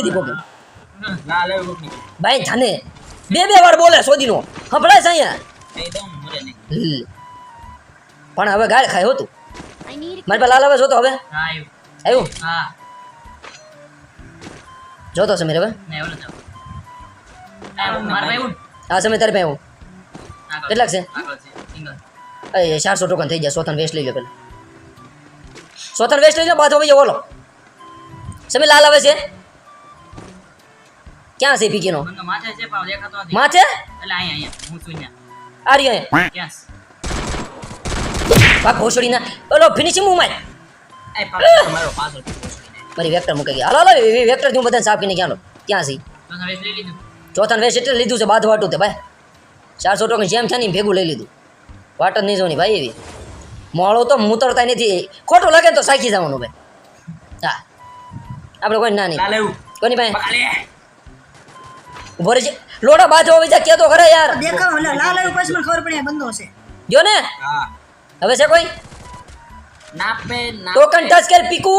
લીધી કોકે ભાઈ જાને. બે બે વાર બોલે સોદીનો હંભળાય છે અહીંયા. પણ હવે ગાળ ખાય હોતું મારી પાસે લાલ આવે જોતો હવે. આવ્યું આવ્યું જોતો સમીર હવે. હા ભાઈ ઉન તારી પાસે આવું. કેટલાક છે? એ ચારસો ટોકન થઈ ગયા. સોથન વેસ્ટ લઈ લો પેલા સોથન વેસ્ટ લઈ લો બાજુ ભાઈ બોલો. સમીર લાલ આવે છે? ક્યાં છે બંને માથે છે પણ દેખાતો નથી. માથે? એટલે અહીંયા અહીંયા હું છું અહીંયા આ રહ્યો અહીંયા. પાક ભોસડીના ઓલો ફિનિશિંગ હું માર. એ પાછળ મારો પાછળ મારી વેક્ટર મૂકી ગયા હાલો હાલો વેક્ટર હું બધાને સાફ કરીને ક્યાં લો ક્યાં છે તો વેસ લઈ લીધું. ચોથા વેસ્ટ એટલે લીધું છે બાદ વાટું તે ભાઈ. ચારસો ટોકન જેમ છે ને ભેગું લઈ લીધું. વાટ જ નહીં જોવાની ભાઈ એવી. મોળો તો મૂતરતા નથી. ખોટું લાગે ને તો સાખી જવાનું ભાઈ. હા. આપણે કોઈ ના નહીં. કોની બકાલે ઊભો લોડા બાજો આવી જા કેતો ખરે યાર. દેખાવ એટલે લાલ આવ્યું પછી મને ખબર પડી આ બંધો છે. જો ને? હા. હવે છે કોઈ? ના પે ના ટોકન ટચ કર પીકુ.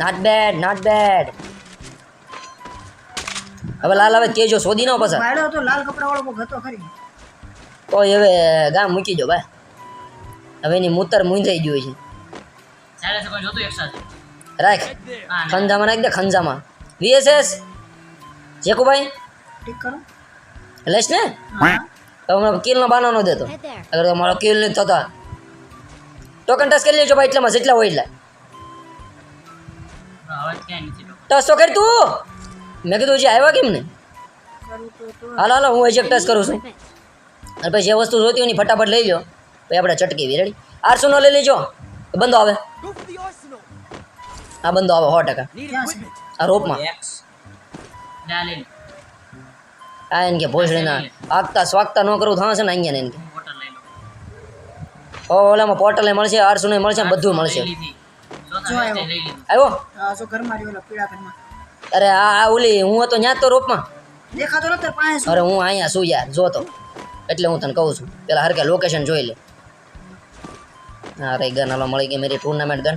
નોટ બેડ નોટ બેડ હવે લાલ હવે કેજો શોધી નો પછી. વાયડો તો લાલ કપડા વાળો કોક ગતો ખરી. તો હવે ગામ મૂકી જો ભાઈ. હવે એની મૂતર મૂંઝાઈ ગયું છે. કોઈ રાખ. ના. ખંજામાં રાખ દે ખંજામાં. વીએસએસ જેકુભાઈ? ઠીક કરો. લઈશ ને? હા. તો હમણાં કિલનો બાનો ન દેતો. અગર તમારો કિલ નહીં થતા. ટોકન ટસ કરી લેજો ભાઈ એટલામાં જેટલા હોય એટલા. ટસ તો કરી તું. મેં કીધું હજી આવ્યા કેમ ને હાલો હાલો હું હજી ટસ કરું છું. અને પછી જે વસ્તુ જોતી હોય એની ફટાફટ લઈ લો પછી આપણે ચટકી રેડી આરસો નો લઈ લેજો. બંધો આવે. હા બંધો આવે સો ટકા. આ રોપમાં. આ એને કે ભોસડીના આગતા સ્વાગતા ન કરું થશે ને અહીંયા ને એને કે ઓલામાં પોર્ટલ મળશે આરસો ને મળશે બધું મળશે. આવ્યો. અરે આ આ ઓલી હું હતો ત્યાં જ તો રોપમાં. દેખાતો નતો પાસે અરે હું અહીંયા છું યાર જો તો. એટલે હું તને કહું છું પેલા હરકે લોકેશન જોઈ લે. હા રે ગન હાલો મળી ગઈ મારી ટુર્નામેન્ટ ગન.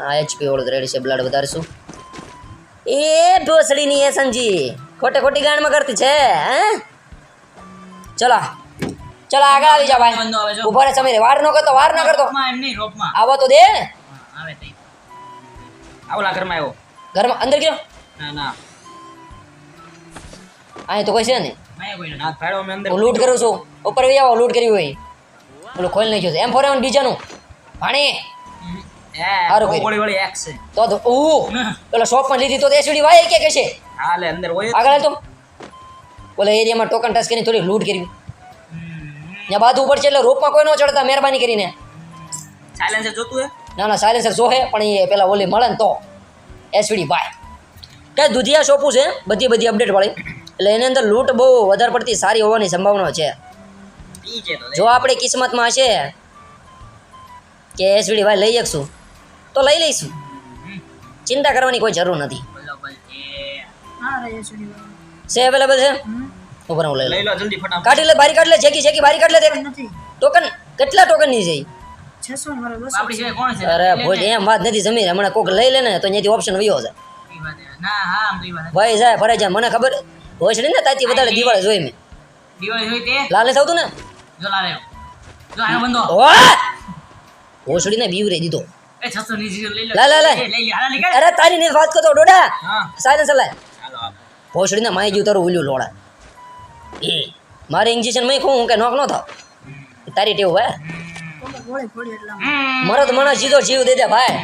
આ એચપી વાળું રેડી છે બ્લડ વધારશું. એ ભોસડીની એ સંજી. ખોટે ખોટી ગાંડમાં કરતી છે હે? ચલો. ચલો આગળ આવી જાવ ભાઈ. ઊભો રે. સમીર વાર ન કરતો વાર ન કરતો. નહીં આવો તો દે. આવે આવલા ઘરમાં આવ્યો ઘરમાં અંદર ગયો? ના ના. અહીં તો કોઈ છે ને હું લૂંટ કરું છું. ઉપર આવી આવો લૂટ કરી હોય. ઓલું ખોલી નાખ્યું છે. એમ ફોર બીજાનું. પાણી સારું કર્યું. વાળી એક્સ છે. તો તો ઓ પેલો શોપમાં લીધી તો એસડી વાય કે કહેશે? હા અંદર હોય આગળ તો. ઓલા એરિયામાં ટોકન ટચ કરીને થોડી લૂટ કરવી. ત્યાં ઉપર છે એટલે રોપમાં કોઈ ન ચડતા મહેરબાની કરીને. સાયલેન્સર જોતું હે? ના ના સાયલેન્સર જોહે પણ એ પેલા ઓલી મળે ને તો. એસડી વાય. કે દુધિયા શોપું છે બધી બધી અપડેટ વાળી. એટલે એની અંદર લૂંટ બહુ વધારે પડતી સારી હોવાની સંભાવના છે. જો આપણે કિસ્મતમાં હશે કે એસડી વાય લઈ શકશું. તો લઈ લઈશું. ચિંતા કરવાની કોઈ જરૂર નથી. છે અવેલેબલ છે? ઉપર હું લઈ લઉં લઈ લો જલ્દી ફટાફટ. કાઢી લે બારી કાઢ લે જેકી જેકી બારી કાઢ લે દેખ. ટોકન કેટલા ટોકનની છે અરે ભોજ એમ વાત નથી જમીન હમણાં કોક લઈ લે ને તો ત્યાંથી ઓપ્શન વયો વાત ભાઈ જાય ફરે જાય. મને ખબર. ભોજડી ને તાતી વધારે દિવાળી જોઈ મેં. દિવાળી જોઈ તે? લાલે નથી ને? જો લાલે. જો આનો બંધો. ઓય ભોસડી ને બીવરે દીધો. એ 600 ની ચીજો લઈ લે. લઈ અરે તારી ને વાત કરતો ડોડા. હા. સાયલેન્સ લાય હાલો હાલો. ભોસડી ગયું તારું ઉલ્યું લોડા એ મારે ઇન્જેક્શન મેં કહું કે નોક ન થાવ તારી ટેવ ભાઈ કોકે ગોળી ફોડી એટલે આમ. હમ. મરદ મને સીધો જીવ દે દે ભાઈ.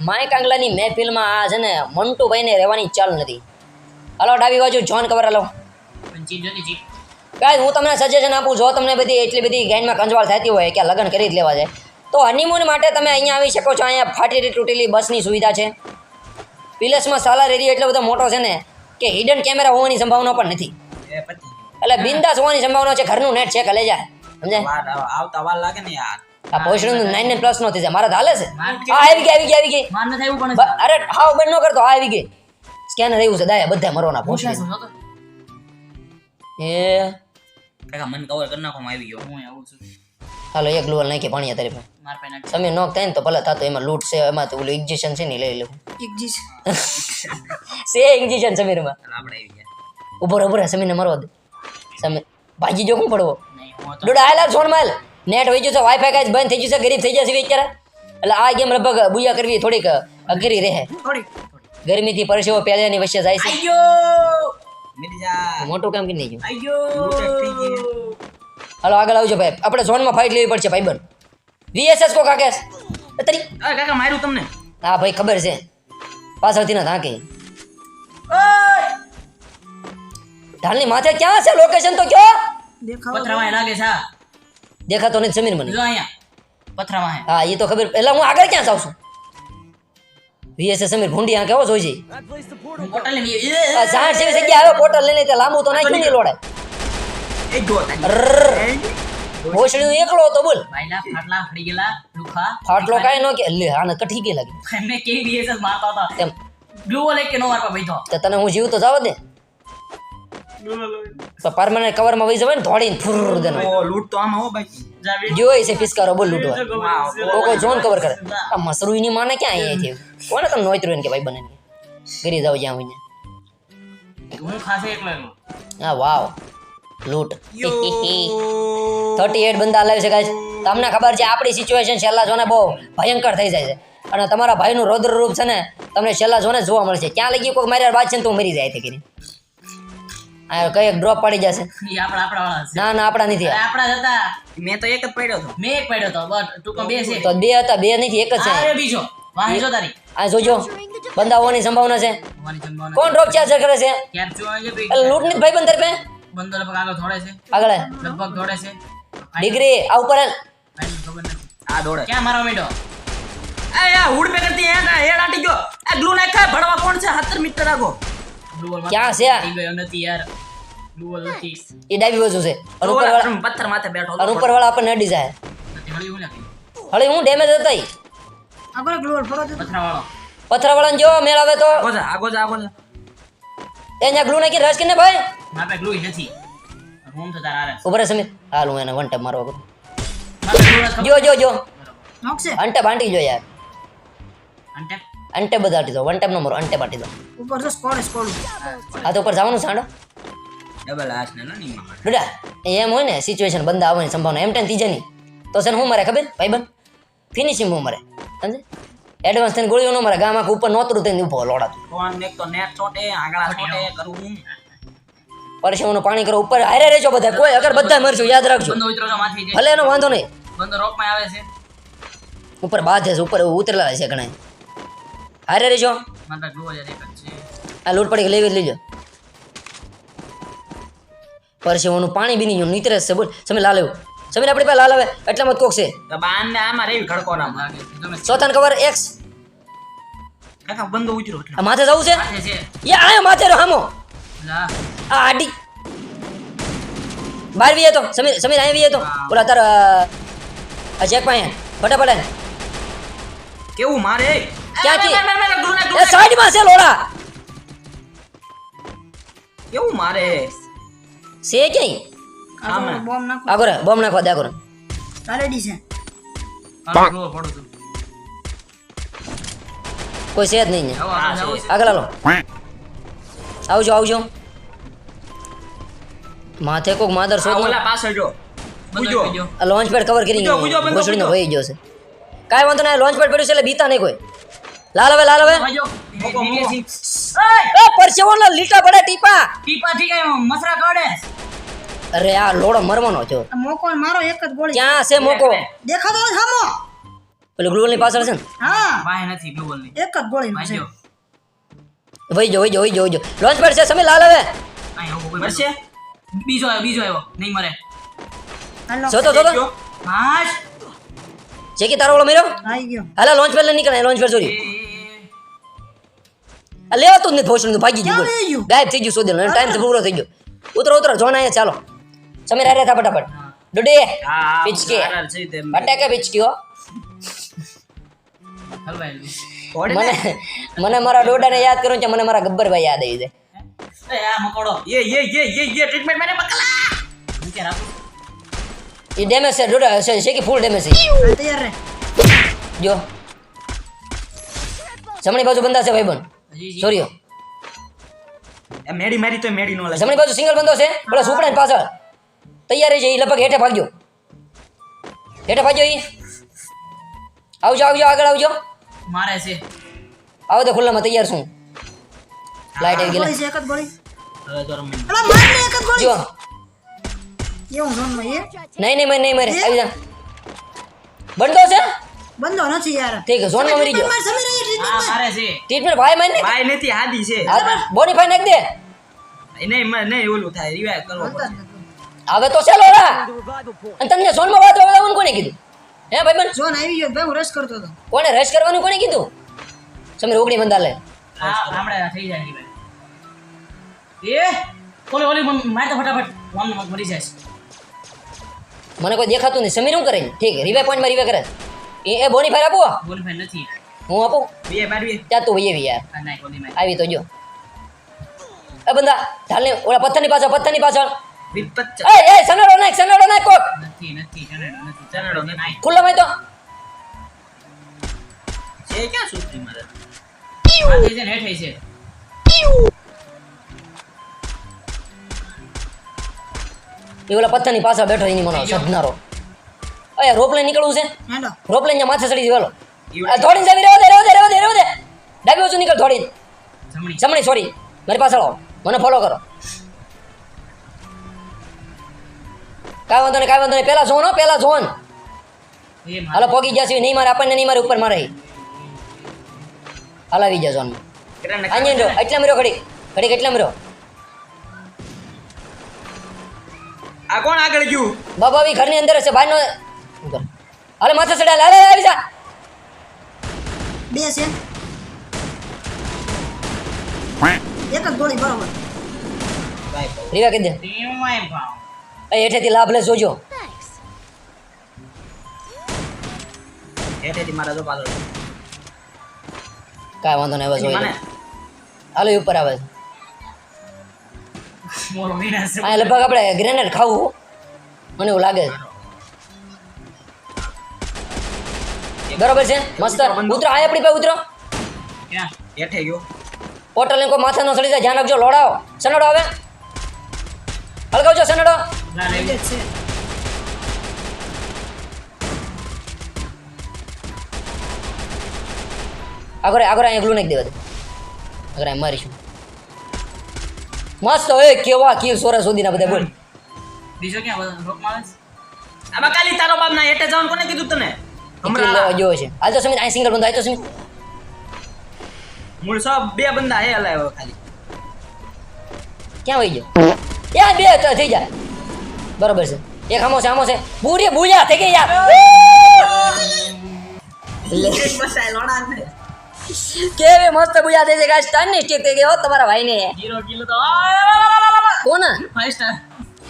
માય કાંગલાની મહેફિલમાં આ છે ને મંટુભાઈને રહેવાની ચાલ નથી. હલો ડાબી બાજુ જોન કવર હલો. ગાય હું તમને સજેશન આપું જો તમને બધી એટલી બધી ગાયનમાં કંજવાળ થતી હોય કે લગ્ન કરી જ લેવા છે તો હનીમૂન માટે તમે અહીંયા આવી શકો છો. અહીંયા ફાટેલી તૂટેલી બસની સુવિધા છે. પિલસમાં સાલાર એરિયા એટલો બધો મોટો છે ને કે હિડન કેમેરા હોવાની સંભાવના પણ નથી. એટલે બિંદાસ હોવાની સંભાવના છે. ઘરનું નેટ છે કે લઈ જાય. સમજાય? આવતા વાર લાગે ને યાર. આ પોષણનું નાઇન નાઇન પ્લસ નો. થઈ જાય. મારા તો હાલે છે. હા આવી ગઈ આવી ગઈ આવી ગઈ. માર ન થાય એવું પણ બ- અરે હા બંધ ન કરતો આ આવી ગઈ. સ્કેનર એવું છે દાયા બધા મરવાના પોષણ એ. કાકા મને કવર કરી નાખો આવી ગયો. હું આવું છું. હાલો એક ગ્લુઅલ નાખી પાણી તારી પાસે માર પાસે નાખ. સમીર નોક થાય ને તો ભલે થતો એમાં લૂટ છે એમાં તો ઓલું ઇન્જેક્શન છે ને ઈ લઈ લેવું. એક જીસ છે ઇન્જેક્શન સમીરમાં. ચાલ આપણે આવી ગયા. ઊભો રહે ઊભો રહે સમીરને મરવા દે. સમીર ભાગી જો શું પડવો? નહીં હું તો ડોડા આયલા સોન માલ? નેટ વહી ગયું છે વાઈફાઈ કાંઈ બંધ થઈ ગયું છે ગરીબ થઈ જશે વિચાર એટલે આ ગેમ લગભગ બુયા કરવી થોડીક અઘરી રહે. થોડીક. ગરમીથી પરસેવો પહેલાની વચ્ચે જાય છે. આયો મેરી જા. મોટું કામ કરી નહીં આયો હાલો આગળ આવજો ભાઈ. આપણે ઝોનમાં ફાઇટ લેવી પડશે ભાઈ બન. વીએસએસ કો કાકેશ? તરી. અરે કાકા માર્યું તમને? હા ભાઈ ખબર છે. પાછળથી ના થાકે. ઢાલની માથે ક્યાં છે લોકેશન તો કયો? દેખાવ પથરામાં લાગે છે દેખાતો નથી જમીન મને. જો અહીંયા પથરામાં હા એ તો ખબર. એટલે હું આગળ ક્યાં જાઉં છું? વીએસએસ સમીર કેવો જોઈ છે. હું લઈને આ સાઠ જેવી જગ્યા આવે પોટલ લઈને તે લાંબુ તો નાખ્યું નહીં લોડે એ જો એકલો હતો બોલ. ભાઈલા ફાટલા ફડી ગયેલા લુખા. ફાટલો કાઈ ન કે. લે આને કઠી ગઈ લાગી. મેં કેવી VSS મારતા હતા? તેમ ગ્લુ વોલ કે નો મારવા બેઠો. તો તને હું જીવ તો જાવ દે પરમાનન્ટ કવરમાં વહી જવાય ને ધોડીને ફુર દે ઓ લૂટ તો આમાં હો બાકી. જોઈ છે પિસ્કારો બોલ લૂંટવા. કોઈ જોન કવર કરે. આ મસરૂઈની માને ક્યાં અહીંયા થયું કોને તમને નોતરું એને કે ભાઈ બને કરી જાવ જ્યાં હોય ત્યાં. હું ખાસે એકલો એકલો હા વાવ. લૂંટ. થર્ટી એટ બંદા શકાય છે તમને ખબર છે આપણી સિચ્યુએશન છેલ્લા જોને બહુ ભયંકર થઈ જાય છે. અને તમારા ભાઈનું રૌદ્ર રૂપ છે ને તમને છેલ્લા જોને જોવા મળશે. ક્યાં લગી કોઈ મારી વાત છે ને તો મરી જાય તે કરી આ કઈ ડ્રોપ પડી જશે. ઈ આપણા આપણા વાળા છે. ના ના આપણા નથી. આપણા હતા. મેં તો એક જ પડ્યો હતો. મેં એક પડ્યો હતો બટ બે છે. તો બે હતા બે નથી એક જ છે. અરે બીજો. વાહે તારી. આ જોજો. બંદા હોવાની સંભાવના છે. કોણ ડ્રોપ ચાર્જર કરે છે? છે ભાઈ. એટલે લૂંટની ભાઈ બંદર પે બંદો લગભગ આગળ દોડે છે. આગળ. લગભગ દોડે છે. ડિગ્રી આ ઉપર આ દોડે. ક્યાં મારવા માંડ્યો? એ યા હુડ પે કરતી હે ના હેડ આટી ગયો. આ ગ્લુ નાખા ભડવા કોણ છે? 70 મીટર આગો. ક્યાં છે આ? ગયો નથી યાર. ગ્લુ નથી. એ ડાબી બાજુ છે. અને ઉપર વાળા પથ્થર માથે બેઠો અને ઉપર વાળા આપણને અડી જાય. હળી હું નાખી હળી હું? ડેમેજ હતા. આગળ ગ્લોર ફરો પથરા વાળો પથરા વાળાને જો મેળ આવે તો. આગો જા આગો જા એ ન્યા ગ્લુ નાખી રસ કરીને ભાઈ. મારા પે ગ્લુ નથી. રૂમ તો તાર આરે ઉપર સમીર. હાલ હું એને વન ટેપ મારવા કરું જો જો જો. નોકશે અંટે બાંટી જો યાર. અંટે અંટે બધા દો વન ટેપ નો મારો અંટે બાંટી દો ઉપર તો સ્કોડ સ્કોડ આ તો ઉપર જવાનું સાંડો ડબલ આસ ને નો ની ડુડા એમ હોય ને સિચ્યુએશન બંધ આવવાની સંભાવના. એમ ટેન ત્રીજાની. તો છે ને હું મારે ખબર? ભાઈ બન ફિનિશિંગ હું મારે. સમજે? એડવાન્સ થઈને ગોળીઓ ન મારે. ગામ આખું ઉપર નોતરું થઈને ઊભો લોડાતું ફોન મેક તો નેટ ચોટે આગળ ચોટે કરું હું. પરસેવાનું પાણી કરો ઉપર હારે રહેજો બધા. કોઈ અગર બધા મરજો યાદ રાખજો. બંદો ઉતરો માથી જે. ભલે એનો વાંધો નહીં. બંદો રોકમાં આવે છે. ઉપર બાંધે છે ઉપર ઉતરેલા છે ઘણા હારે રહેજો. આ લૂટ પડી લેવી લેજો. પરસેવાનું પાણી બી નહીં નીતરે છે બોલ. સમય લાલ આવ્યું. સમય આપણી પાસે લાલ આવે એટલે મત કોક છે. તો બાન ને આમાં રેવી ખડકો નામ તમે કવર એક્સ કાકા બંદો ઉતરો એટલે. માથે જવું છે? યા આયો માથે રહો હામો. લા. આ આડી. બહાર વી તો. સમીર સમીર અહીં વી તો. ઓલા તાર આ ચેક પાસે ફટાફટ કેવું મારે? ક્યાંથી? એ, મેં, મેં, નાખ, નાખ. છે લોડા. કેવું મારે? છે કે આમાં. બોમ્બ નાખો. આગો રે બોમ્બ નાખવા દે આગો રે રેડી છે. કોઈ છે જ નહીં. આગળ હાલો. આવજો આવજો. માથે કોક માદર આ શોધ. ઓલા પાછળ જો. બુજો આ લોન્ચ પેડ કવર કરી બીજો. વહી ગયો છે. કાઈ વાંધો ના લોન્ચ પેડ પડ્યું છે એટલે બીતા નહીં કોઈ. લાલ હવે લાલ હવે. એ પરસેવાનો લીટા પડે ટીપા. ટીપા થી હે, મસરા કાઢે? અરે આ લોડો મરવાનો છો મોકો મારો એક જ ગોળી. ક્યાં છે મોકો? દેખાતો સામો પેલું ગ્લુવલની પાછળ છે ને? હા. ભાઈ નથી ગ્લોબલની. એક જ ગોળી છે. ભાઈઓ વહી જો વહી જો વહી જો વહી જો લોન્ચ પેડ છે સમય લાલ હવે અહીં આવો કોઈ મરશે? બીજો આવ્યો બીજો આવ્યો નહીં મરે હાલો જોતો જોતો જો. હાશ છે કે તારો ઓળો મેર્યો આવી ગયો હાલા લોન્ચ પેડ લઈને નીકળે લોન્ચ પેડ એ, સોરી એ, આ લેવાતું જ નથી ભોસડીનું ભાગી ગયું ક્યાં વહી ગયું? ગાયબ થઈ ગયું શોધેલું ટાઈમ પૂરો થઈ ગયો ઉતરો ઉતરો જોન આયા ચાલો સમીર હારે થા ફટાફટ ડુડે હા, પિચકે આરાર છે તેમ. ફટાકે પિચકી હો એ. હલવાયેલું. થોડી મને મને મારા ડોડાને યાદ કરું છે મને મારા ગબ્બર ભાઈ યાદ આવી જાય. આ મકોડો. યે યે યે ટ્રીટમેન્ટ મને બકલા નીચે એ ડેમેજ છે ડોડા છે છે કે ફૂલ ડેમેજ છે? તૈયાર રે જો. જમણી બાજુ બંદા છે ભાઈબંધ સોરીઓ મેડી મારી તો મેડી નો લાગે. જમણી બાજુ સિંગલ બંદો છે બોલા સુપડા પાછળ. તૈયાર છે ઈ લગભગ હેઠે ભાગજો હેઠે ભાગજો એ આવજો આવજો આગળ આવજો. મારે છે. આવો તો ખુલ્લામાં તૈયાર છું. લાઈટ આવી ગઈ છે એક જ ગોળી? હવે તો રમી અલા માર ને એક જ ગોળી? જો. કેવો ઝોનમાં એ નહીં નહીં નહીં મરે. આવી જા. બંધો છે? બંધો નથી યાર. ઠીક ઝોનમાં મરી ગયો. માર સમીર અહીં હા મારે છે. ટ્રીટમેન્ટ ભાઈ મને ને ભાઈ નથી હાદી છે. બોડી ફાઈ નાખ દે. નહીં મ- નહીં ઓલું થાય રિવાઇવ કરવો. હવે તો ચાલો રા અને તમને સોનમાં વાત હવે કોને કીધું? હે ભાઈ બન? જોન આવી ગયો ભાઈ હું રશ કરતો હતો. કોને રશ કરવાનું કોને કીધું? સમીર ઓગણી બંધા લે હા હમણાં થઈ જાય ભાઈ. એ ઓલી ઓલી મને માર તો ફટાફટ વન મરી જાય મને કોઈ દેખાતું નહીં. સમીર શું કરે? ઠીક રીવે પોઈન્ટમાં રિવાય કરે. એ એ બોની ફાયર આપો? બોની ભાઈ નથી. હું આપું? બે મારવી ત્યાં તો વહી યાર. આવી તો જો. એ બંદા ઢાલને ઓલા પથ્થરની પાછળ પથ્થરની પાછળ. વિપત એ એ સનડો નાખ સનડો નાખ. કોક નથી નથી ચનેડો નથી ચનેડો નથી. નાખ. ખુલ્લામાં તો. છે ક્યાં સુત્રી મારે? માથે છે ને હેઠે છે. એ ઓલા પથ્થરની પાછળ બેઠો એની મને સદનારો અરે રોપલે નીકળવું છે? રોપલે ત્યાં માથે ચડી વેલો જાવી રહેવા દે રહેવા દે રહેવા દે રહેવા દે. ડાબી બાજુ નીકળ થોડી જમણી. જમણી સોરી મારી પાછળ આવો. મને ફોલો કરો. કાંઈ વાંધો નહીં કાંઈ વાંધો નહીં. પહેલાં ઝોન હો પહેલા ઝોન હાલો પોગી ગયા છે નહીં મારે આપણને નહીં મારે ઉપર મારે. હાલ આવી ગયા ઝોનમાં કેટલાને અહીંયા જો એટલા મર્યો ઘડી. ઘડી એટલા મર્યો આ કોણ આગળ ગયું? બાબા બી ઘરની અંદર હશે. બહારનો હાલે માથે ચડ્યા. હાલે હાલે, આવી જા. બે છે. એક જ ગોળી બરાબર. રીવા કહી દે. તેમાંય ભાવ. એ હેઠેથી લાભ લે જોજો એઠેથી મારા જો પાછળ. કાંઈ વાંધો નહીં બસ હોય હાલો ઉપર આવે. છે. લગભગ આપણે ગ્રેનેડ ખાવું. મને એવું લાગે. છે બરોબર છે? મસ્ત. ઉતરો આ આપણી પાસે ઉતરો? હેઠે ગયો. પોર્ટલ ને કોઈ માથા નો સડી જાય ધ્યાન રાખજો લોડાવો સનડો આવે. હલગાવજો સનડો જ છે. આગળ આગળ અહીંયા ગ્લુ નાખી દેવા દે. આગળ મારીશું. મસ્ત એ કેવા કિલ સોરા સુધીના બધા બોલ. બીજો ક્યાં આવે? છે? આમાં કાલી તારો બાપ ના હેઠે જવાનું કોને કીધું તને? લેવા જોયો છે. હાલ તો સમિત અહીં સિંગલ બંધ હાલ તો સમિત મૂળ સબ બે બંદા હે હલાવ્યો ખાલી. ક્યાં વહી ગયો? યાર બે થઈ જાય બરોબર છે. એક ખામો છે આમો છે. બુરી બુજા થઈ ગઈ યાર. કેવી મસ્ત બુજા થઈ છે ગાઈસ. ટનની સ્ટીક થઈ હો તમારા ભાઈને. જીરો કિલ તો આ, ફાઈવ સ્ટાર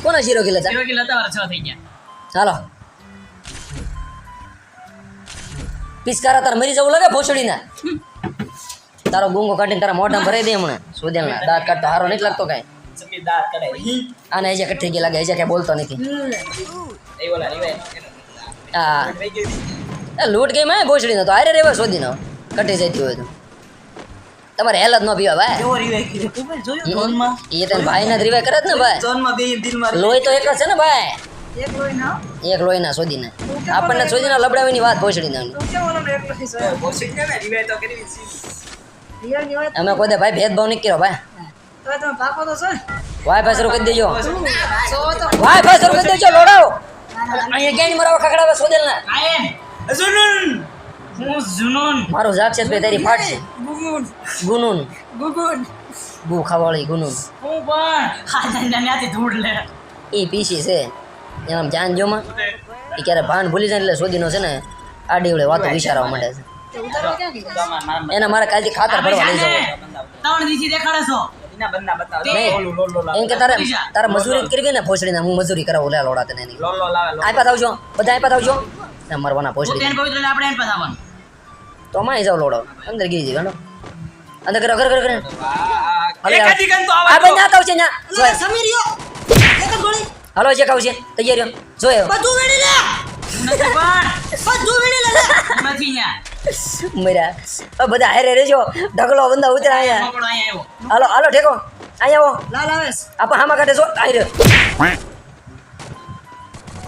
કોના શીરો કિલો જીરો કિલો તમારા છ થઈ ગયા. ચાલો. પિસ્કારા તાર મરી જવું લાગે ભોસડીના? તારો ગુંગો કાઢીને તારા મોઢા ભરાઈ દે હમણાં. સુદેલના દાંત કાઢતો હારો નથી લાગતો કાંઈ. કરાય આને એજે કઠી ગઈ લાગે એજે કે બોલતો નથી. એ હા. એ લૂંટ ગઈ માં ભોસડીનો તો હારે રેવા શોધીનો કટી જતી હોય તો. તમારે હેલ જ ન પીવા ભાઈ. ભાઈ એ તને ભાઈને જ રિવાય કરે જ ને ભાઈ. ઝોનમાં બે દિલમાં લોહી તો એક જ છે ને ભાઈ. એક લોહી ના? એક લોહીના શોધીને. આપણને વાત છે ને રિવાઇવ તો કરવી છે રિયલની વાત અમે કોઈ ભાઈ ભેદભાવ નહીં કર્યો ભાઈ. તો તમે પાકો તો છો ને. વાઈફાઈ શરૂ કરી દેજો. શરૂ કરી દેજો લોડાવો અહીંયા ક્યાંય મરાવો ખખડાવે શોધેલ ના આયન હું જુનૂન. મારું જાગ છે તારી ફાટ છે. ગુગુન. ગુનુન. ગુગુન. ગુ ખાવાળી ગુનુન. હું પણ. હા ધૂળ લે. એ પીસી છે. એમાં જાન જોમાં એ ક્યારે ભાન ભૂલી જાય એટલે શોધીનો છે ને આડી વડે વાતો વિચારવા માંડે છે. એના મારે કાલથી ખાતર આ ભરવા લઈ જવું ત્રણ દીથી દેખાડે છો. એમ કે તારે તારે મજૂરી કરવી ને ભોસડીને હું મજૂરી કરાવું લે લોડા તને આપ્યા થાવજો બધા આપ્યા થાવજો ને મરવાના ભોસડી તો માં જાવ લોડો. અંદર ગીરી જઈ ગણો અંદર કરો કર કર કર. આ ના થાવ છે અલા, સમીર યો એક ગોળી. હાલો જે ખાવું છે તૈયારીઓ જોયો. બધું વેડી લે. બધું વેડી લે લે. નથી ન્યા. મર્યા હવે બધા હારે રહેજો. ઢગલો બંદા ઉતરા અહીંયા. હાલો હાલો ઠેકો. અહીંયા આવો. લાલ આવેસ આપા હામા કાઢે જો આઈ રહ્યો.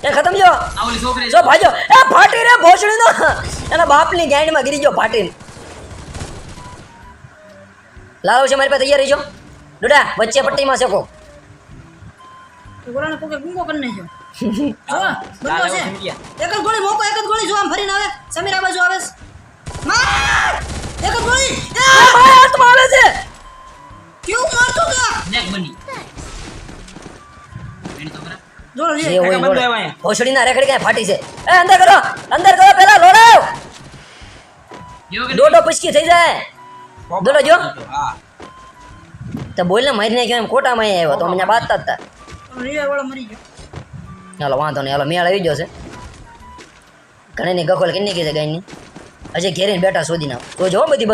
એ ખતમ જો જો ભાજો. એ ફાટી રે ભોસડી નો એના બાપની ગાંડમાં ગીરી ગયો ફાટીને લાલો છે મારી પાસે તૈયાર રહીજો. ડોડા વચ્ચે પટ્ટીમાં શેકો. ગોળાને પોકે ગુંગો કરી નાખ્યો. હા બંધો છે. એક જ ગોળી મોકો એક જ ગોળી જો આમ ફરીને આવે. સમીર આ બાજુ આવે. માર ગોળી છે! કેવું મારતો કા? નેક બની. રેખડી કાંઈ ફાટી છે? એ અંદર કરો. અંદર કરો પેલા દોડો થઈ જાય. જો. તો બોલ ને મારી નાખ્યો એમ આવ્યો તો મને બાતતા જ હતા રીવા વાળો મરી ગયો. હાલો વાંધો નહીં. હાલો મેળ આવી ગયો છે. ઘણીની ગકોલ કેટલી ગઈ છે ગાયની? હજી ઘેરીને બેઠા શોધી નાખ તો જો બધી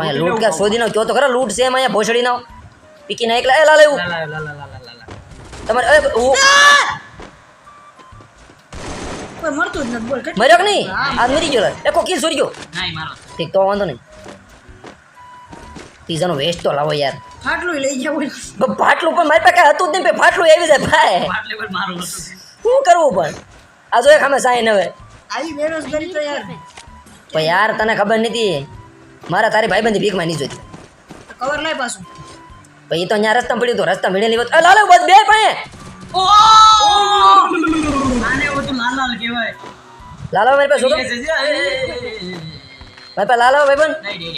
અહીંયા લૂંટ ક્યાં શોધી નાખ? કયો તો ખરા લૂંટ છે એમ અહીંયા ભોસડી નાખ પીકી ના એકલા એ લાલ એવું. તમારે એ, ઓ, જ નથી. બોલ મર્યો કે નહીં? આ મરી ગયો કિલ સોરી ઠીક તો વાંધો નહીં. પીઝાનો વેસ્ટ તો લાવો યાર. ફાટલું લઈ ગયા બોલ ફાટલું પણ મારી પાસે હતું જ નહીં ફાટલું આવી જાય ભાઈ. પાટલે પર મારો હતો શું કરવું પણ? આ જો એક અમે સાઈન હવે. આવી બેરોજગારી તો યાર તો યાર તને ખબર નથી મારા તારી ભાઈબંધી ભીખમાં નહીં જોતી કવર લાય પાછું પછી તો અહીંયા રસ્તા પડ્યું તો રસ્તા મળેલી હોત લાલો બસ બે પાસે આને બધું લાલ લાલ કહેવાય લાલો મારી પાસે શું ભાઈ પા લાલો ભાઈ નહીં.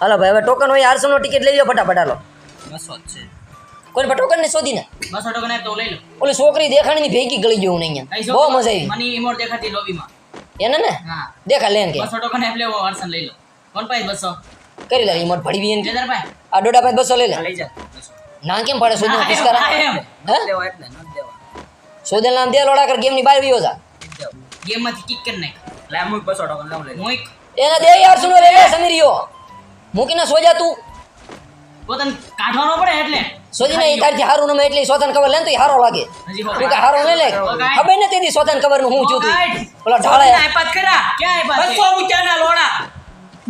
હાલો ભાઈ હવે ટોકન હોય આરસો નો ટિકિટ લઈ લો ફટાફટ હાલો બસો છે કોઈ ટોકન ને શોધીને બસો ટોકન તો લઈ લો ઓલી છોકરી દેખાણીની ભેગી ગળી ગયું અહીંયા. બહુ મજા આવી. મને ઇમોટ દેખાતી લોબીમાં એને ને? હા. દેખા લેન કે. બસો ટોકન એપ લેવો અડસન લઈ લો કોણ પાસે બસો? કરી લે ઇમોટ ભડી બી પાસે આ ડોડા પાસે બસો લઈ લે. લઈ જા. ના કેમ પડે ના, પિસ્કારા. હે? દેવા એટલે ન દેવા. શોધેલ નામ દે લોડા કર ગેમની બહાર વિયો જા. ગેમમાંથી કિક કર નાખ. લે મુક બસો ટોકન લાવ લે. મુક એને દે યાર સુનો લે સમીરિયો મૂકીને સોજા તું. પોતાને કાઢવાનો પડે એટલે. સોજીને નહીં તારથી હારું નમે એટલે સોતન કવર લે તો હારો લાગે. તું કે હારો નહીં લે? ખબર ને તેની સોતન કવરનું હું છું તું ઓલા ઢાળે. આઈપાદ કરા ક્યાં આઈપાદ બસો ઉચાના લોડા.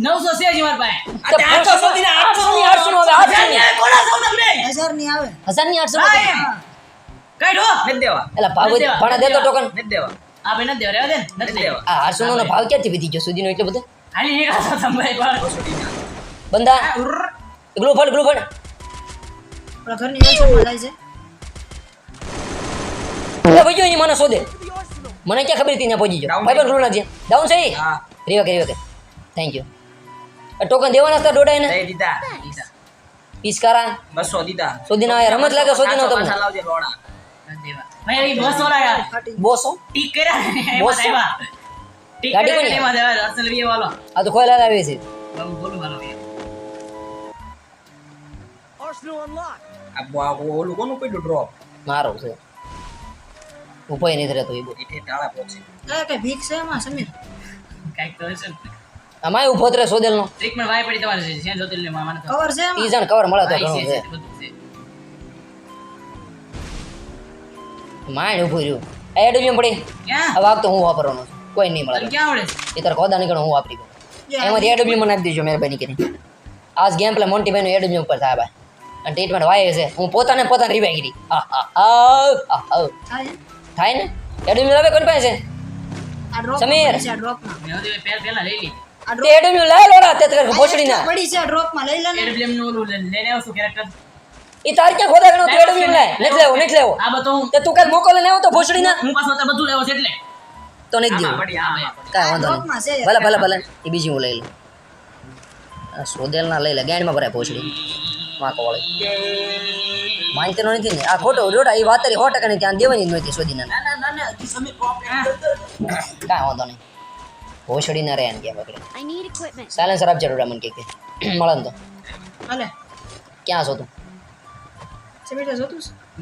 નવસો છે જ મારા પાસે. તે આઠસો શોધીને આઠસો ની આઠસો નો હવે આઠસો ની. કોના સૌ તમને હજારની આવે. હજારની આઠસો નો. કાઢો. નથી દેવા. એટલે ભાવ પણ દેવા, દે તો ટોકન. નથી દેવા. આ ભાઈ નથી દેવા. રેવા દે ને, નથી દેવા. આ આઠસો નો ભાવ ક્યાંથી વધી ગયો? સુધીનો એટલે બધો? હાલી એક હાથો સંભાળ એકવાર. ગ્લુ ફળ ગ્લુ ફળ ઘરની હેલ્થમાં જાય છે. એ ભાઈ અહીં મને શોધે. મને ક્યાં ખબર હતી ત્યાં પહોંચી ગયો? ભાઈ પણ રૂલ નાખજે ડાઉન છે? કે રેવા કે થેન્ક યુ ટોકન દેવાના હતા દોડા એને દીધા દીધા. પિસ્કારા બસો દીધા. રમત લાગે શોધીને પાછા તમને. લાવજે લોડા ભાઈ એ લાયા બોસો? ટીક કર્યા ને આવ્યા. ગાડી કોની? આ તો ખોયલા આવે છે. બોલું વાળો એ. આ આ ઓલું કોનું પડ્યું ડ્રોપ મારો છે. ઉપાય નહીં રહેતો એ બહુ એટલે ટાળા પહોંચે એ કઈ ભીખ છે એમાં સમીર કાંઈક તો હશે ને. ઊભો જ સોદેલનો. ટ્રીટમેન્ટ વાય પડી તમારે છે જ્યાં જોતી લે મામાને કવર છે એમાં? ઈ કવર મળે તો હા, છે. માણ ઊભું રહ્યું. આ એડમિયમ પડી? ક્યાં? હવે તો હું વાપરવાનો છું. કોઈ નહીં મળે. ક્યાં આવડે? એ તાર ખોદા નીકળો હું વાપરી ગયો એમાંથી એડમિયમ નાખી દેજો મહેરબાની કરી આજ ગેમ પ્લે મોન્ટી ભાઈનું એડમિયમ ઉપર થાય ભાઈ અને ટ્રીટમેન્ટ વાય છે. હું પોતાને પોતાને રિવાઈ આ થાય? થાય ને? એડમિયમ લાવે કોણ પાસે? છે આ ડ્રોપ સમીર. તે એડમિયમ લાવે લોડા તે તારે ભોસડી ના પડી છે ડ્રોપમાં લઈ લે ને. એરપ્લેનનું લઈને આવશું કેરેક્ટર એ તાર ક્યાં ખોદા ગણો તું એડમિયમ લે નથી લેવો નથી લેવો. આ બતો હું. તે તું કાલ મોકો લઈને આવ્યો તો ભોસડી ના હું પાછો બધું લેવો છે એટલે. તો નહીં પડી. કાંઈ વાંધો ડ્રોપમાં નહીં ભલે ભલે ભલે. એ બીજી હું લઈ લઉં. આ સોદેલ ના લઈ લે ગાંડમાં ભરાય ભોસડી. માકો વાળી માનતી નો નથી ને. આ ખોટો જોડા એ વાત સો ટકા ની ત્યાં દેવાની જ નહોતી શોધી ના ના ના ના ના હજી સમીર problem હા. કાંઈ વાંધો નહીં. ભોસડી ના રે એમ ક્યાં પકડે. સાયલેન્સર આપજે રોડા મને કે કે. મળે ને તો. હાલે. ક્યાં છો તો?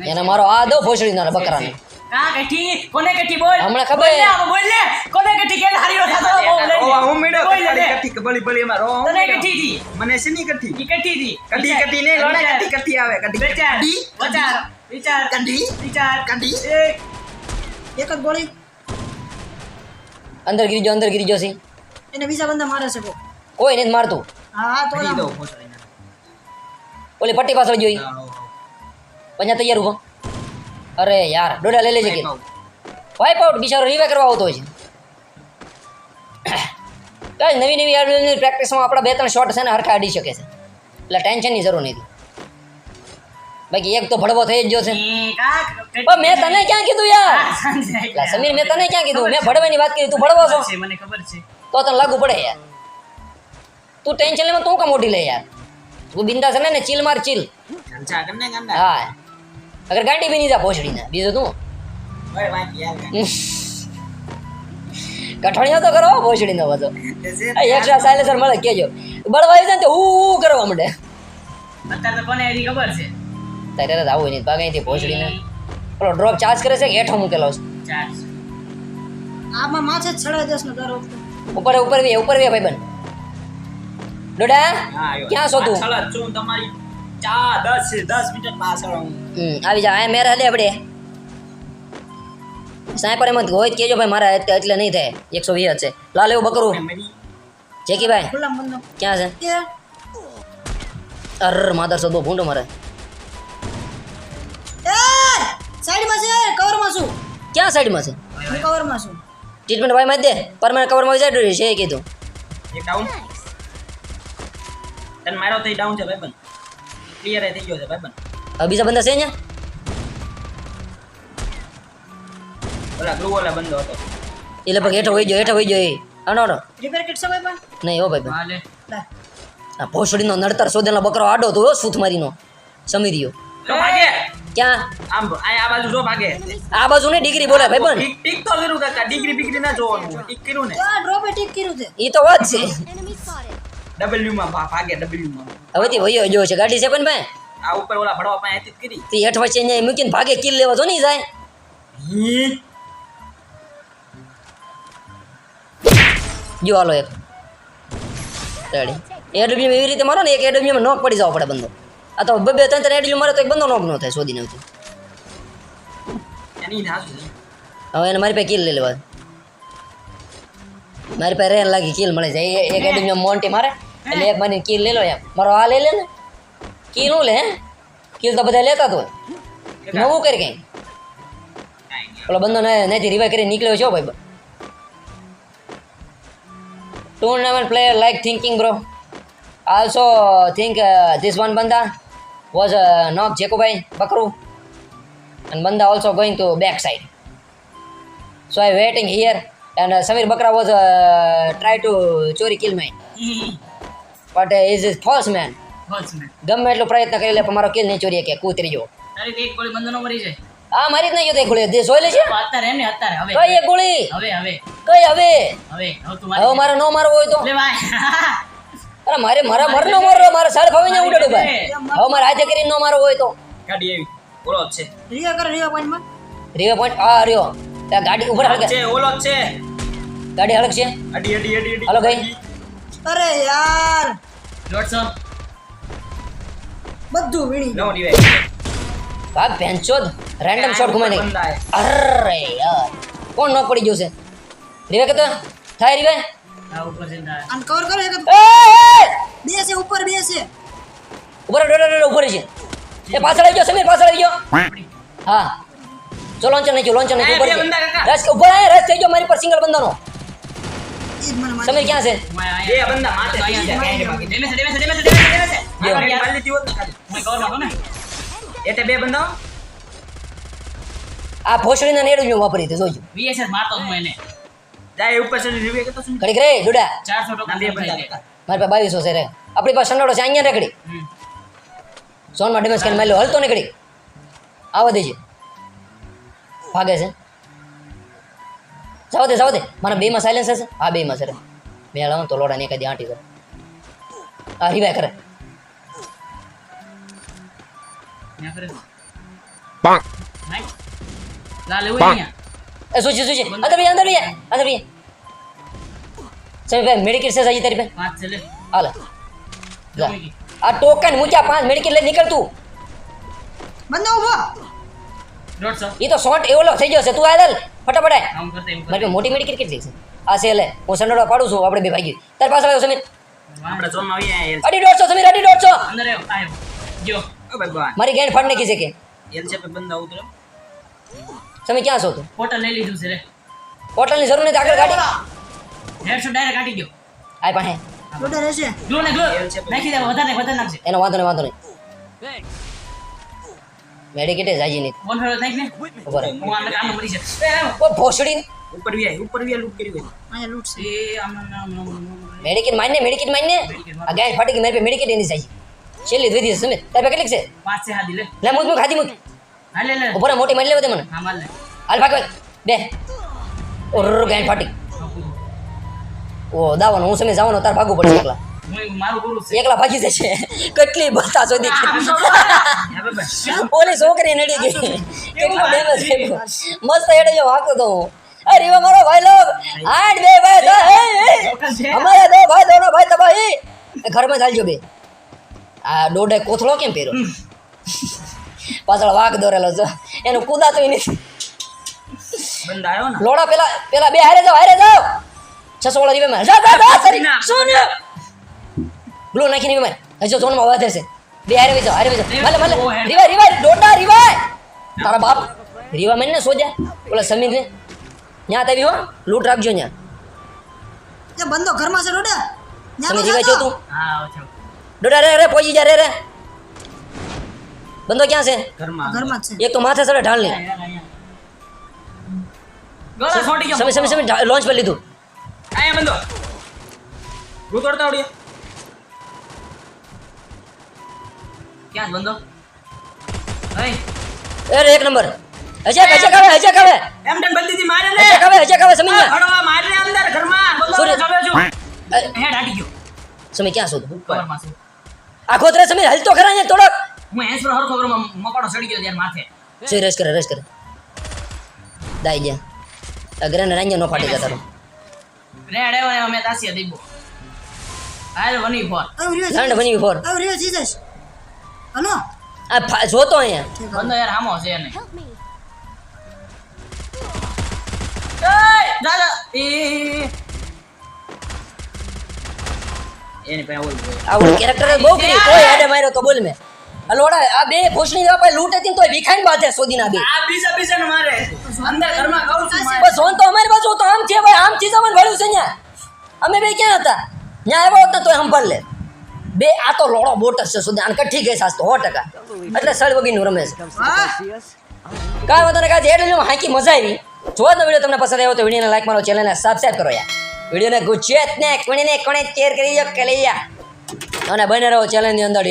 એને મારો આ દો ભોસડી ના બકરાને. કા કઠી કોને કઠી બોલ. હમણાં ખબર બોલ ને, છે. આમાં બોલ ને કોને કઠી કે હારી વખત તો બોલ લઈ ઓ, હું મીડો બોલ લે, કઠી લે. કઠી બળી બળી એમાં? તને મીડો. કઠી થી મને શેની કઠી ઈ કઠી થી કઠી કઠી ને લોડા કઠી કઠી આવે કઠી બચાર કઠી વિચાર. કાઢી વિચાર. કાઢી એક. એક જ ગોળી? અંદર ગીરી જો અંદર ગીરી જો સી. એને બીજા બંદા મારે છે કોઈ નથી મારતું. હા તો ઓલી પટ્ટી પાછળ જોઈ. હા, હો, હો. અહીંયા તૈયાર ઊભો. અરે યાર ડોડા લઈ લેજે કે. વાઇપ આઉટ બિચારો રિવે કરવા આવતો છે. કઈ નવી નવી આવી પ્રેક્ટિસમાં આપણા બે ત્રણ શોટ છે ને હરખા અડી શકે છે. એટલે ટેન્શનની જરૂર નથી. બાકી એક તો ભડવો થઈ જ ગયો છે. પણ મેં તને ક્યાં કીધું યાર? સમીર મેં તને ક્યાં કીધું? મેં ભડવાની વાત કરી તું ભડવો છો. મને ખબર છે. તો તને લાગુ પડે યાર. તું ટેન્શન લેમાં તું કામ મોટી લે યાર. તું બિંદાસ ને ને ચીલ માર ચીલ. હા. અગર ગાંડી બી નહીં જા ભોસડીને બીજું તું. કઠણીઓ તો કરો ભોસડીનો બધો. તે એક્સ્ટ્રા સાયલેન્સર મળે કેજો. બળવા છે જાય ને તો હું કરવા માંડે. અત્યારે તો કોને એની ખબર છે? તારે તો આવું નહીં ભાગે અહીંથી ભોસડીને પેલો ડ્રોપ ચાર્જ કરે છે કે હેઠો મૂકેલો છે? ચાર્જ આમાં જ ચડાવી દેશ ને દર વખતે. ઉપર ઉપર વે ઉપર વે ભાઈબંધ ડોડા ક્યાં છો તું? જ છું તમારી. ચા 10 10 મિનિટ પાછળ હું. આવી જા આ મેરા લે આપણે સાયપર એમાં હોય કેજો ભાઈ મારા એટલે નહીં થાય. એકસો વીસ છે લાલ એવું બકરું. જેકી ભાઈ ક્યાં છે? અર માદર સદો ભૂંડો મારે સાઈડમાં છે કવરમાં છું. ક્યાં સાઈડમાં છે? હું કવરમાં છું. ટ્રીટમેન્ટ ભાઈ માં દે. પરમાનન્ટ કવરમાં છે એ કીધું. એક ડાઉન તને માર્યો તો ડાઉન છે ભાઈબંધ. ક્લિયર થઈ ગયો છે ભાઈબંધ. હવે બીજા બંદા છે અહીંયા ઓલા ગ્લુ વાલા બંધો હતો એ લગભગ હેઠો હોઈ ગયો હેઠો હોઈ ગયો એ આનો આનો રિપેર કિટ છે ભાઈ પણ નહીં હો ભાઈ હાલે આ ભોસડીનો નડતર સોદેલો બકરો આડો તો સૂથ મારીનો સમીરિયો તો ભાગે ક્યાં આમ આ બાજુ જો ભાગે આ બાજુ ને ડિગ્રી બોલે ભાઈ બન ટીક ટીક તો કર્યું કાકા ડિગ્રી બિગ્રી ના જોવાનું ટીક કર્યું ને આ ડ્રોપે ટીક કર્યું છે એ તો વાત છે ડબલ્યુ માં ભાગે ડબલ્યુ માં હવે વયો જો છે ગાડી છે પણ ભાઈ આ ઉપર ઓલા ભણવા પાસે હતી કરી તે હેઠ વચ્ચે અહીંયા મૂકીને ભાગે કિલ લેવા તો નહીં જાય. જો હાલો એક. રેડી. એડબ્લ્યુ એવી રીતે મારો ને એક એડબ્લ્યુ નોક પડી જવો પડે બંદો. આ તો બે ત્રણ ત્રણ એડબ્લ્યુ મારે તો એક બંદો નોક ન થાય શોધી નથી હવે એને મારી પાસે કિલ લઈ લેવા મારી પાસે રેન લાગી કિલ મળે છે એક એડબ્લ્યુ મોન્ટી મારે. એટલે એક મારી કિલ લઈ લો એમ. મારો આ લઈ લે ને. કિલ હું લે કિલ તો બધા લેતા તો નવું કરી કઈ પેલો બંદો ને નથી રિવાઈ કરી નીકળ્યો છો ભાઈ tournament player like thinking bro I also think uh, this one banda was uh, knock Jacobai Bakru and banda also going to backside so I waiting here and uh, Samir Bakra was uh, try to chori kill mine but uh, is is false man બસ મેં ગમે એટલો પ્રયત્ન કરી લે પણ મારો kill નહીં ચોરી કે કૂતરી જો તારી એક ગોળી બંધ ન મરી જાય. આ મારી જ નહીં જોતો ગોળી. દે જોઈ લે છે અત્યારે એમ ને અત્યારે હવે. કઈ એક ગોળી? હવે હવે. કઈ હવે? હવે હવે તું મારે નો મારવો હોય તો? લે ભાઈ. અરે મારે મારા મર નો મારો મારે સાડ ફાવી ને ઉડાડું ભાઈ. હવે મારે હાથે કરીને નો મારવો હોય તો? ગાડી આવી. ઓલો છે. રિયા કરે રિયા પોઈન્ટમાં રીવે પોઈન્ટ આ રિયો ત્યાં ગાડી ઉપર હળગે છે ઓલો છે. ગાડી હળગશે અડી અડી અડી અડી. હલો ગઈ. અરે યાર. દોઢસો બધું વીણી નો રિવાઇવ બાપ ભેંચોદ રેન્ડમ શોટ ઘુમાઈ નહીં અરે યાર. કોણ નો પડી ગયો છે? રીવે કે તો થાય રીવે આ ઉપર જઈને આમ કવર કરો એક! બે છે ઉપર બે છે. ઉપર ઉપર છે. એ પાછળ આવી ગયો સમીર પાછળ આવી ગયો. હા. ચો લોન્ચર નહીં લોન્ચર નહીં ઉપર. રસ ઉપર આય રસ થઈ ગયો મારી પર સિંગલ બંદાનો જ સમીર ક્યાં છે? બે બંદા માથે damage damage damage damage damage મારી લીધી હોત ને ખાલી. હું કવરમાં ને. એટલે બે બંદા આ ભોસડીના નેડું મેં વાપરી હતી જોજો. VSS મારતો હું એને. જાય ઉપર ચડી કે તો શું ઘડીક રે જોડા. 400 ટકા બે બંદા. મારી પાસે 2200 છે રે. આપણી પાસે સંડાડો છે અહીંયા રેકડી. સોનમાં ડેમેજ કરીને મારી લો હલતો નીકળી આવા દેજે. ભાગે છે. જાવ દે જાવ દે મારા બેમાં સાયલેન્સ હશે હા બેમાં છે રે બે હલાવું તો લોડા ને એકાદી આંટી કરે આ રિવાય કરે ત્યાં કરે છે. નાખ. લાલ એવું અહીંયા એ શું છે શું છે અંદર બી અંદર બી અંદર બી સમી ભાઈ મેડિકેટ છે સાજી તારી પાસે પાંચ છે લે હાલે જા આ ટોકન મૂક્યા પાંચ મેડિકેટ લઈ નીકળ તું બંદો ઊભો દોઢસો એ તો શોર્ટ એવો થઈ ગયો છે તું આ લે ફટાફટ આય. આમ કરતા એમ મારી મોટી મેડી ક્રિકેટ છે. આ છે એટલે હું સંડોળા પાડું છું આપણે બે ભાગી તાર પાસે આવ્યો સમીર. અઢી દોઢસો સમીર અઢી દોઢસો. મારી ગેંડ ફાડ નાખી છે કે. તમે ક્યાં છો તું? પોટલ લઈ લીધું છે રે. હોટલની જરૂર નથી આગળ કાઢી હેડશોટ ડાયરેક્ટ કાઢી ગયો આય પાહે જોડે રહેશે. જો ને ગ્લો નાખી દે વધારે વધારે નાખશે એનો વાંધો નહીં વાંધો નહીં. મેડિકેટે જાજી નહીં ફોન ફેરો થાય ને ખબર હે. આને કામ મરી છે. ઓ ભોસડી ઉપર વી આય ઉપર વી લૂટ કરી હોય. અહીંયા લૂટ છે. એ આમ. મેડિકેટ મારને મેડિકેટ મારને આ ગાય ફાટી કે મેરે પે મેડિકેટ એની જાજી છેલ્લી ધોઈ દીધી સમીર તારી પાસે કેટલીક છે? પાંચ છે હાદી લે. લે મુજ મુક હાથી મુક. હા લે લે. ઉપર મોટી મારી લેવા દે મને. હા માર લે. હાલ ભાગ બે ઓર ગાય ફાટી ઓ દાવાનો હું સમય જવાનો તાર ભાગવું પડશે એકલા. એકલા ભાગી જશે. કેટલી બતા સુધી ઓલી છોકરી નડી ગઈ. કેટલો ડેમેજ થયો મસ્ત હેડે જો વાગતો તો હું. અરે વા મારો ભાઈ લોગ આઠ બે ભાઈ અમારે દો ભાઈ દોનો ભાઈ તબાહી. ઘરમાં ચાલજો બે. આ ડોડે કોથળો કેમ પહેર્યો? પાછળ વાઘ દોરેલો છે. એનું કુદાતું નથી લોડા પેલા પેલા બે હારે જાઓ હારે જાઓ. છસો વાળા રીવે જા જા જા સરી. સોન બ્લુ નાખીને રીવે હજો ઝોનમાં વધે છે બે હારે વેચો હારે વેચો ભલે ભલે રીવા રીવા ડોડા રીવા તારા બાપ રીવા મેં ને સોજા ઓલા સમીર ને ન્યા તાવી હો લૂંટ રાખજો ન્યા એ બંદો ઘરમાં છે લોડર તમે રીવા છો તું હા આવો છો ડોડા રે રે પહોંચી જા રે રે બંદો ક્યાં છે ઘરમાં ઘરમાં જ છે એક તો માથે સડે ઢાળ લે ગોળા છોટી ગયો સમી સમી સમી લોન્ચ પર લીધું આયા બંદો હું તોડતા ક્યાં હઈ. અરે એક નંબર. હજે હજે કાવે હજે કાવે એમ ડન બંદી થી મારે ને. હજે કાવે હજે કાવે સમી ગયા. ભડવા મારે ને અંદર ઘરમાં બોલો જમે છું. હે ડાટી ગયો. સમી ક્યાં છો ઉપર. છું. આખો તરે સમી હલતો ખરા ને થોડોક હું એસ પર હરખો કરમાં મકોડો ચડી ગયો ત્યાં માથે. સી રસ કરે રસ કરે. દાઈ ગયા અગ્રને રાંજે નો ફાટી જતા રેડ અમે તાસી દીબો હાલ વની ફોર. લાંડ બની ફોર. ઓ રહ્યો જીજસ હલો. આ જોતો અહીંયા. બંદો યાર હામો છે એને. એય દાદા એ એની પાસે ઓલું હોય. આવું કેરેક્ટર બહુ કરી કોઈ હેડે માર્યો તો બોલ મે. અલોડા આ બે લૂંટ તોય સોદીના બે. આ બીજા બીજા ને મારે. અંદર ઘરમાં કહું છું બસ તો અમારી બાજુ તો આમ છે ભાઈ આમ થી અમને ભર્યું છે ન્યા. અમે બે ક્યાં હતા? ન્યા આવ્યો હતો તોય સંભાળ લે. બે, આ તો લોડો બોટ છે સુધી આને કઠી ગઈ સાસ સો ટકા. એટલે સળ વગીનું રમે છે. કાંઈ વાંધો ને કાંઈ એટલે હાકી મજા આવી. જો તો વીડિયો તમને પસંદ આવ્યો તો વિડીયોને લાઈક મારો ચેનલને સબસ્ક્રાઈબ કરો યાર. વિડીયોને ગુજરાત ને, કોણીને કોણે શેર કરી દો કે લઈ અને બને રહો ચેનલની અંદર